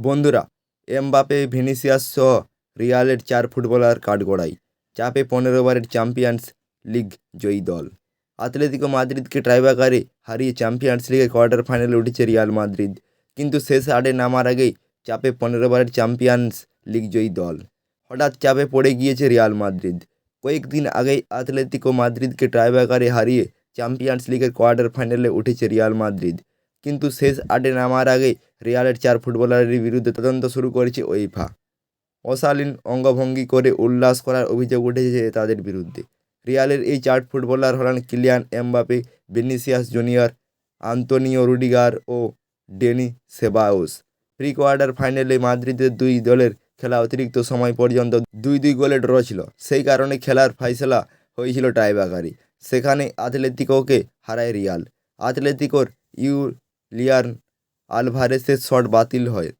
বন্ধুরা Mbappe Vinicius সহ রিয়ালের চার ফুটবলার কাঠগড়ায় চাপে পনেরো ওভারের চ্যাম্পিয়ন্স লিগ জয়ী দল। আতলেতিকো মাদ্রিদকে ট্রাইব্রেকারে হারিয়ে চ্যাম্পিয়ন্স লিগের কোয়ার্টার ফাইনালে উঠেছে রিয়াল মাদ্রিদ। কিন্তু শেষ আটে নামার আগেই চাপে পনেরো ওভারের চ্যাম্পিয়ন্স লিগ জয়ী দল। হঠাৎ চাপে পড়ে গিয়েছে রিয়াল মাদ্রিদ। কয়েকদিন আগেই আতলেতিকো মাদ্রিদকে ট্রাইব্রেকারে হারিয়ে চ্যাম্পিয়ন্স লিগের কোয়ার্টার ফাইনালে উঠেছে রিয়াল মাদ্রিদ। কিন্তু শেষ আটে নামার আগে রিয়ালের চার ফুটবলারের বিরুদ্ধে তদন্ত শুরু করেছে ওইফা অশালীন অঙ্গভঙ্গি করে উল্লাস করার অভিযোগ উঠেছে তাদের বিরুদ্ধে। রিয়ালের এই চার ফুটবলার হলেন Kylian Mbappe, Vinicius Junior, Antonio Rudiger ও ডেনি সেবাওস। প্রি কোয়ার্টার ফাইনালে মাদ্রিদের দুই দলের খেলা অতিরিক্ত সময় পর্যন্ত দুই দুই গোলে ড্র ছিল। সেই কারণে খেলার ফাইসলা হয়েছিল টাইবাকারি সেখানে আতলেতিকোকে হারায় রিয়াল। আতলেতিকোর ইউলিয়ান আলভারেসের শট বাতিল হয়।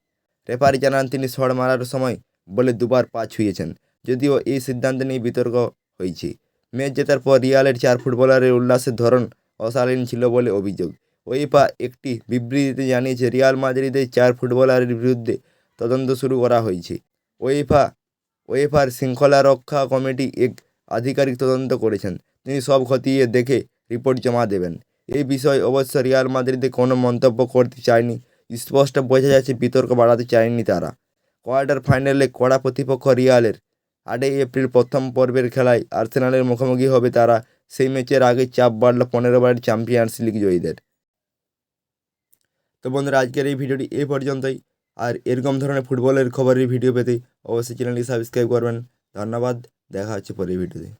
রেফারি জানান, তিনি শট মারার সময় বলে দুবার পা ছুঁয়েছেন, যদিও এই সিদ্ধান্ত নিয়ে বিতর্ক হয়েছে। ম্যাচ জেতার পর রিয়ালের চার ফুটবলারের উল্লাসের ধরন অশালীন ছিল বলে অভিযোগ। ওয়েফা একটি বিবৃতিতে জানিয়েছে, রিয়াল মাদ্রিদের চার ফুটবলারের বিরুদ্ধে তদন্ত শুরু করা হয়েছে। ওয়েফা, ওয়েফার শৃঙ্খলা রক্ষা কমিটি এক আধিকারিক তদন্ত করেছেন। তিনি সব খতিয়ে দেখে রিপোর্ট জমা দেবেন। এই বিষয়ে অবশ্য রিয়াল মাদ্রিদে কোনো মন্তব্য করতে চায়নি। স্পষ্ট বোঝা যাচ্ছে বিতর্ক বাড়াতে চায়নি তারা। কোয়ার্টার ফাইনালে কড়া প্রতিপক্ষ রিয়ালের। আটই এপ্রিল প্রথম পর্বের খেলায় আর্সেনালের মুখোমুখি হবে তারা। সেই ম্যাচের আগে চাপ বাড়ল পনেরো বারের চ্যাম্পিয়ন্স লিগ জয়ীদের। তো বন্ধুরা, আজকের এই ভিডিওটি এই পর্যন্তই। আর এরকম ধরনের ফুটবলের খবরের ভিডিও পেতে অবশ্যই চ্যানেলটি সাবস্ক্রাইব করবেন। ধন্যবাদ, দেখা হচ্ছে পরের ভিডিওতে।